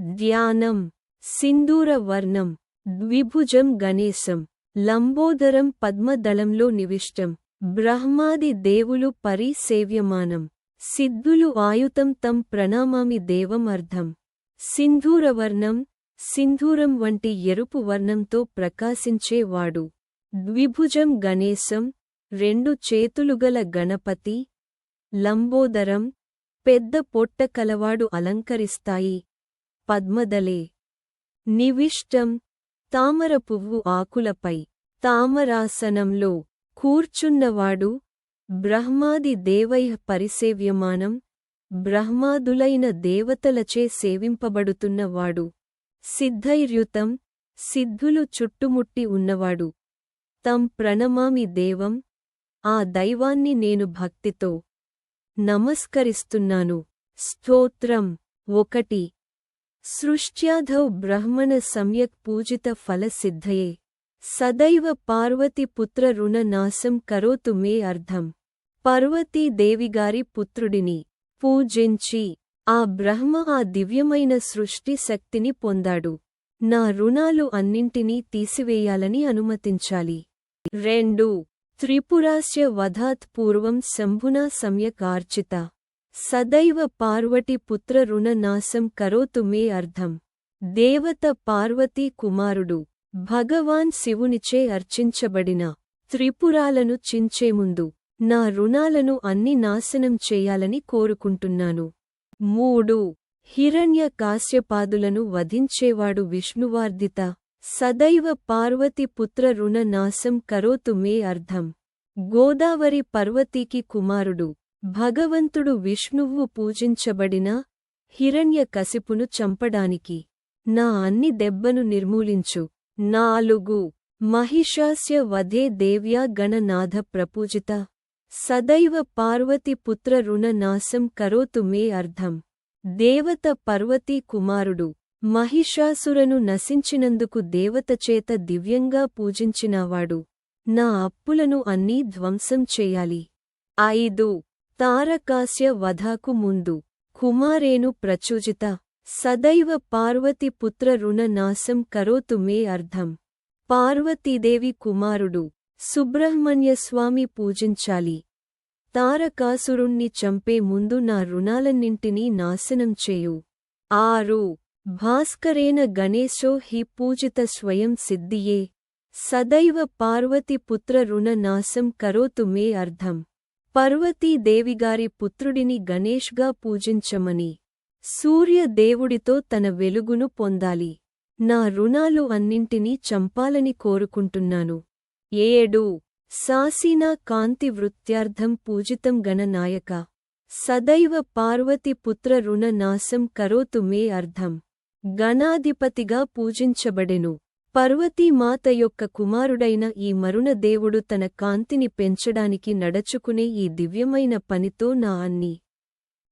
ధ్యానం సింధూరవర్ణం ద్విభుజం గణేశం లంబోదరం పద్మదళంలో నివిష్టం బ్రహ్మాది దేవులు పరిసేవ్యమానం సిద్ధులు ఆయుతం తం ప్రణామామి దేవమర్థం సింధూరవర్ణం సింధూరం వంటి ఎరుపు వర్ణంతో ప్రకాశించేవాడు ద్విభుజం గణేశం రెండు చేతులుగల గణపతి లంబోదరం పెద్ద పొట్ట కలవాడు అలంకరిస్తాయి. పద్మదలే. నివిష్టం తామర పువ్వు ఆకులపై తామరాసనంలో కూర్చున్నవాడు బ్రహ్మాది దేవైహ పరిసేవ్యమానం బ్రహ్మాదులైన దేవతలచే సేవింపబడుతున్నవాడు. సిద్ధైర్యుతం సిద్ధులు చుట్టుముట్టి ఉన్నవాడు. తం ప్రణమామి దేవం ఆ దైవాన్ని నేను భక్తితో నమస్కరిస్తున్నాను. స్తోత్రం ఒకటి. సృష్ట్యాధౌ బ్రహ్మణ సమ్యక్ పూజిత ఫలసిద్ధయే సదైవ పార్వతి పుత్ర రుణ నాశం కరోతు మే అర్థం పార్వతీదేవిగారి పుత్రుడిని పూజించి ఆ బ్రహ్మ ఆ దివ్యమైన సృష్టి శక్తిని పొందాడు. నా రుణాలు అన్నింటినీ తీసివేయాలని అనుమతించాలి. రెండు త్రిపురాస్య వధాత్ పూర్వం శంభునా సమ్యక్ ఆర్చిత. సదైవ పార్వతి పుత్ర రుణ నాశం కరోతు మే అర్థం దేవత పార్వతీ కుమారుడు భగవాన్ శివునిచే అర్చించబడిన త్రిపురాలను చించే ముందు నా రుణాలను అన్ని నాశనం చేయాలని కోరుకుంటున్నాను. మూడు హిరణ్య కాశ్యపాదులను వధించేవాడు విష్ణువార్దిత సదైవ పార్వతి పుత్ర రుణ నాశం కరోతు మే అర్థం గోదావరి పర్వతీకి కుమారుడు భగవంతుడు విష్ణువు పూజించబడిన హిరణ్య కసిపును చంపడానికి నా అన్ని దెబ్బను నిర్మూలించు. నాలుగు. మహిషాస్య వధే దేవ్యా గణనాథ ప్రపూజిత. సదైవ పార్వతి పుత్ర రుణ నాశం కరోతు మే అర్థం దేవత పర్వతీ కుమారుడు. మహిషాసురను నశించినందుకు దేవతచేత దివ్యంగా పూజించినవాడు. నా అప్పులను అన్నీ ధ్వంసం చేయాలి. ఐదు. తారకాస్య వధాకు ముందు కుమారేను ప్రచోజిత సదైవ పార్వతి పుత్ర రుణ నాశం కరోతు మే అర్థం పార్వతీదేవి కుమారుడు సుబ్రహ్మణ్యస్వామి పూజించాలి. తారకాసురుణ్ణి చంపే ముందు నా రుణాలన్నింటినీ నాశనం చేయు. ఆరు. భాస్కరేణ గణేశో హి పూజిత స్వయం సిద్ధియే. సదైవ పార్వతి పుత్ర రుణ నాశం కరోతు మే అర్థం పర్వతీదేవిగారి పుత్రుడిని గణేష్గా పూజించమని. సూర్యదేవుడితో తన వెలుగును పొందాలి. నా రుణాలు అన్నింటినీ చంపాలని కోరుకుంటున్నాను. ఏడు. సాసీనా కాంతి వృత్త్యార్థం పూజితం గణనాయక సదైవ పార్వతి పుత్ర రుణ నాశం కరోతు మే అర్థం. గణాధిపతిగా పూజించబడెను. పర్వతీమాత యొక్క కుమారుడైన ఈ మరుణదేవుడు తన కాంతిని పెంచడానికి నడచుకునే ఈ దివ్యమైన పనితో నా అన్ని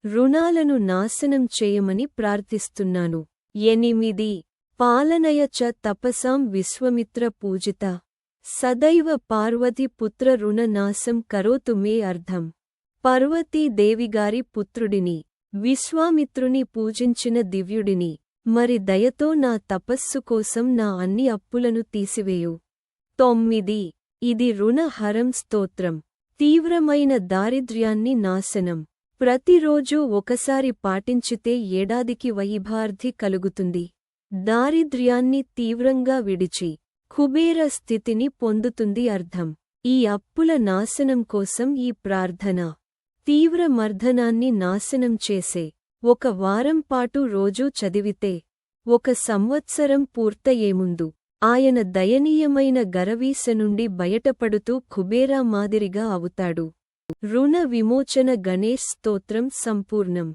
రుణాలను నాశనం చేయమని ప్రార్థిస్తున్నాను. ఎనిమిది. పాలనయ చ తపసాం విశ్వమిత్ర పూజిత. సదైవ పార్వతి పుత్ర రుణ నాశం కరోతు మే అర్థం పర్వతీదేవిగారి పుత్రుడిని విశ్వామిత్రుని పూజించిన దివ్యుడిని మరి దయతో నా తపస్సు కోసం నా అన్ని అప్పులను తీసివేయు. తొమ్మిది. ఇది రుణహరం స్తోత్రం. తీవ్రమైన దారిద్ర్యాన్ని నాశనం. ప్రతిరోజూ ఒకసారి పాటించితే ఏడాదికి వైభార్థి కలుగుతుంది. దారిద్ర్యాన్ని తీవ్రంగా విడిచి కుబేర స్థితిని పొందుతుంది అర్థం. ఈ అప్పుల నాశనం కోసం ఈ ప్రార్థన. తీవ్ర మర్ధనాన్ని నాశనం చేసే ఒక వారం పాటు రోజూ చదివితే ఒక సంవత్సరం పూర్తయేముందు ఆయన దయనీయమైన గరవీస నుండి బయటపడుతూ కుబేరా మాదిరిగా అవుతాడు. రుణ విమోచన గణేష్ స్తోత్రం సంపూర్ణం.